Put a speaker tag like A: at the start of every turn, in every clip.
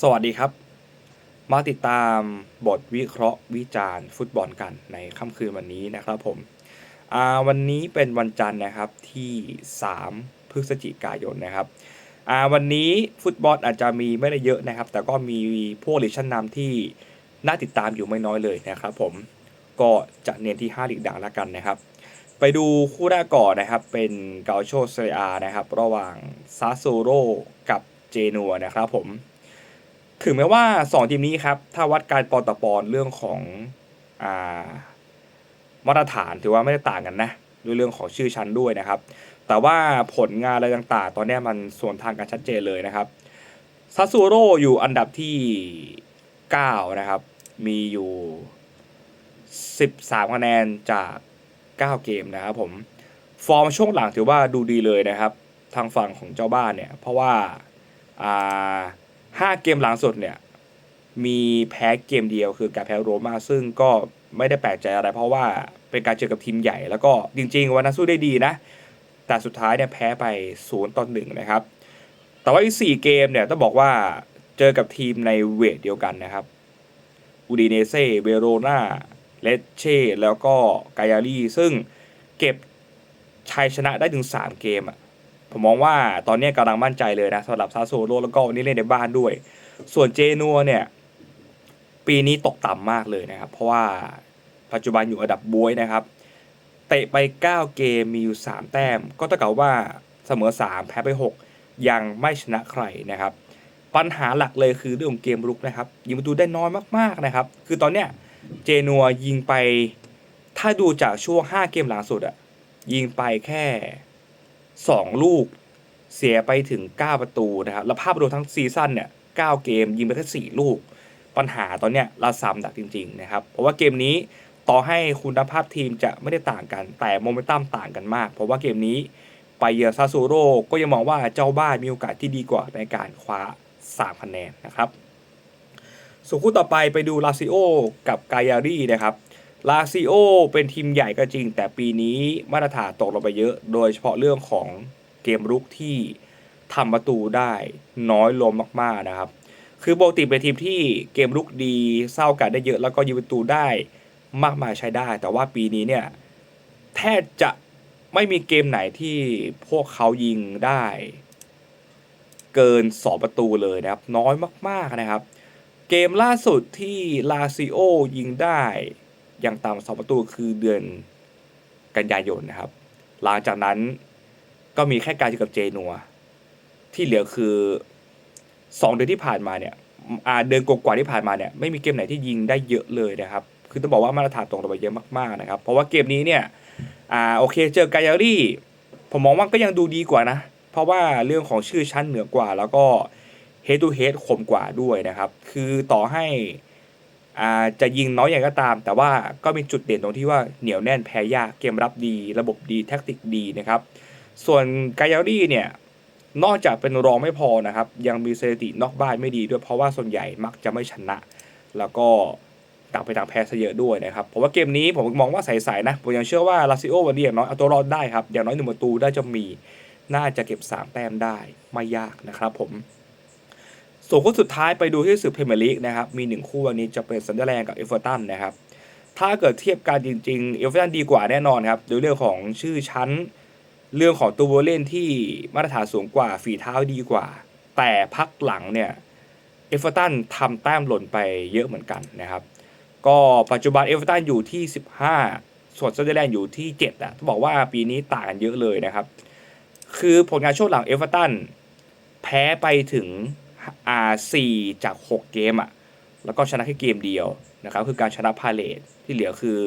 A: สวัสดีครับ มาติดตามบทวิเคราะห์วิจารณ์ฟุตบอลกันในค่ำคืนวันนี้นะครับผมวันนี้เป็นวันจันทร์นะครับที่ 3 พฤศจิกายนนะครับวันนี้ฟุตบอลอาจจะมีไม่ได้เยอะนะครับ แต่ก็มีพวกลีกชั้นนำที่น่าติดตามอยู่ไม่น้อยเลยนะครับผมก็จะเน้นที่5ลีกดังแล้วกันนะครับ ไปดูคู่แรกก่อนนะครับเป็นเกาโชเซอานะครับ ระหว่างซาโซโรกับเจนัวนะครับผม ถึงแม้ว่า 2 ทีมนี้ครับ ถ้าวัดการปอนต่อปอนเรื่องของอ่ามาตรฐานถือว่าไม่ได้ต่างกันนะด้วยเรื่องของชื่อชั้นด้วยนะครับ แต่ว่าผลงานอะไรต่างๆ ตอนนี้มันส่วนทางกันชัดเจนเลยนะครับซาซูโร่อยู่อันดับที่ 9 นะครับ มีอยู่ 13 คะแนนจาก 9 เกมนะครับผม ฟอร์มช่วงหลังถือว่าดูดีเลยนะครับ ทางฝั่งของเจ้าบ้านเนี่ย เพราะว่าอ่า ห้าเกมหลังสุดเนี่ย มีแพ้เกมเดียวคือการแพ้โรม่าซึ่งก็ไม่ได้แปลกใจอะไร เพราะว่าเป็นการเจอกับทีมใหญ่ แล้วก็จริง ๆ วันนั้นสู้ได้ดีนะ แต่สุดท้ายเนี่ยแพ้ไป0ต่อ1นะครับ แต่ว่าอีก4เกมเนี่ยต้องบอกว่าเจอกับทีมในเวทเดียวกันนะครับอูดิเนเซ่เวโรนาเลเช่แล้วก็กายาลีซึ่งเก็บชัยชนะได้ถึง 3 เกมอะ ผมมองว่าตอนนี้กำลังมั่นใจเลยนะสำหรับซาโซโลแล้วก็วันนี้เล่นในบ้านด้วย ส่วนเจนัวเนี่ย ปีนี้ตกต่ำมากเลยนะครับ เพราะว่าปัจจุบันอยู่อันดับบวยนะครับ เตะไป 9 เกมมีอยู่ 3 แต้ม ก็เท่ากับว่าเสมอ 3 แพ้ไป 6 ยังไม่ชนะใครนะครับ ปัญหาหลักเลยคือเรื่องของเกมรุกนะครับ ยิงประตูได้น้อยมากๆนะครับ คือตอนเนี้ยเจนัวยิงไปถ้าดูจากช่วง 5 เกมหลังสุดอะยิงไปแค่ 2 ลูกเสียไปถึง 9 ประตูนะครับ แล้วภาพรวมทั้งซีซั่นเนี่ย 9 เกมยิงไปแค่4ลูก ปัญหาตอนเนี้ยลาซามดักจริงๆนะครับ เพราะว่าเกมนี้ต่อให้คุณภาพทีมจะไม่ได้ต่างกัน แต่โมเมนตัมต่างกันมาก เพราะว่าเกมนี้ไปเยือนซาซูโร่ก็ยังมองว่าเจ้าบ้านมีโอกาสที่ดีกว่าในการคว้า 3 คะแนนนะครับส่วนคู่ต่อไปไปดูลาซิโอกับกายารีนะครับ ลาซิโอเป็นทีมใหญ่ก็จริง แต่ปีนี้มาตรฐานตกลงไปเยอะ โดยเฉพาะเรื่องของเกมรุกที่ทำประตูได้น้อยลงมากๆนะครับ คือปกติเป็นทีมที่เกมรุกดีเศร้ากันได้เยอะ แล้วก็ยิงประตูได้มากมายใช้ได้ แต่ว่าปีนี้เนี่ยแทบจะไม่มีเกมไหนที่พวกเขายิงได้ เกิน 2 ประตูเลยนะครับ น้อยมากๆนะครับ เกมล่าสุดที่ลาซิโอยิงได้ อย่างต่ำสองประตูคือเดือนกันยายนนะครับ หลังจากนั้นก็มีแค่การเจอกับเจนัว ที่เหลือคือ2เดือนที่ผ่านมาเนี่ยเดือนกว่าที่ผ่านมาเนี่ยไม่มีเกมไหนที่ยิงได้เยอะเลยนะครับ คือต้องบอกว่ามาตรฐานตกลงไปเยอะมากๆนะครับ เพราะว่าเกมนี้เนี่ยอ่าโอเคเจอกายารี่ ผมมองว่าก็ยังดูดีกว่านะ เพราะว่าเรื่องของชื่อชั้นเหนือกว่า แล้วก็ head to head คมกว่าด้วยนะครับ คือต่อให้ จะยิงน้อยอย่างก็ตาม แต่ว่าก็มีจุดเด่นตรงที่ว่าเหนียวแน่นแพ้ยากเกมรับดี ระบบดีแท็กติกดีนะครับ ส่วนกายารี่เนี่ยนอกจากเป็นรองไม่พอนะครับ ยังมีสถิตินอกบ้านไม่ดีด้วยเพราะว่าส่วนใหญ่มักจะไม่ชนะ แล้วก็ต่างไปต่างแพ้ซะเยอะด้วยนะครับผมว่าเกมนี้ผมมองว่าใสๆนะผมยังเชื่อว่าลาซิโอวันนี้อย่างน้อยเอาตัวรอดได้ครับอย่างน้อยหนึ่งประตูได้จะมีน่าจะเก็บ 3 แต้มได้ไม่ยากนะครับผม ส่วนคู่สุดท้ายไปดูที่สื่อพรีเมียร์ลีกนะครับ มีหนึ่งคู่วันนี้จะเป็นซันเดอร์แลนด์กับเอฟเวอร์ตันนะครับ ถ้าเกิดเทียบกันจริงๆ เอฟเวอร์ตันดีกว่าแน่นอนครับโดยเรื่องของชื่อชั้น เรื่องของตัวเล่นที่มาตรฐานสูงกว่าฝีเท้าดีกว่า แต่พักหลังเนี่ยเอฟเวอร์ตันทำแต้มหล่นไปเยอะเหมือนกันนะครับ ก็ปัจจุบันเอฟเวอร์ตันอยู่ที่ 15 ส่วนซันเดอร์แลนด์อยู่ที่7อะต้องบอกว่าปีนี้ต่างกันเยอะเลยนะครับ คือผลงานช่วงหลังเอฟเวอร์ตันแพ้ไปถึง อ่า4จาก 6 เกมอะแล้วก็ชนะแค่เกมเดียวนะครับคือการชนะพาเลตที่เหลือคือ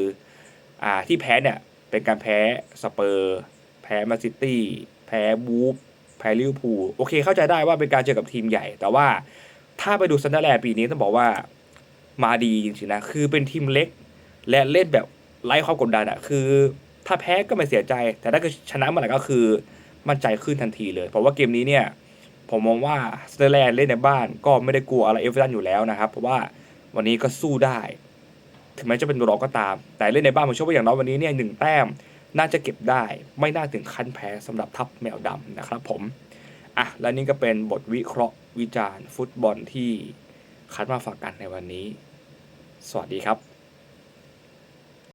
A: อ่าที่แพ้เนี่ยเป็นการแพ้สเปอร์แพ้แมนซิตี้แพ้บูฟแพ้ลิเวอร์พูลโอเคเข้าใจได้ว่าเป็นการเจอกับทีมใหญ่ แต่ว่าถ้าไปดูซันเดอร์แลนด์ปีนี้ต้องบอกว่ามาดีจริงๆนะคือเป็นทีมเล็ก และเล่นแบบไร้ความกดดันอะคือ ถ้าแพ้ก็ไม่เสียใจ แต่ถ้าเกิดชนะเมื่อไหร่ก็คือมั่นใจขึ้นทันทีเลย เพราะว่าเกมนี้เนี่ย ผมมองว่าซันเดอร์แลนด์เล่นในบ้านก็ไม่ได้กลัวอะไรเอฟเวอร์ตันอยู่แล้วนะครับ เพราะว่าวันนี้ก็สู้ได้ ถึงแม้จะเป็นรองก็ตาม แต่เล่นในบ้านผมเชื่อว่าอย่างน้อยวันนี้เนี่ยหนึ่งแต้มน่าจะเก็บได้ ไม่น่าถึงขั้นแพ้สำหรับทัพแมวดำนะครับผมอะและนี่ก็เป็นบทวิเคราะห์วิจารณ์ ฟุตบอลที่คัดมาฝากกันในวันนี้ สวัสดีครับ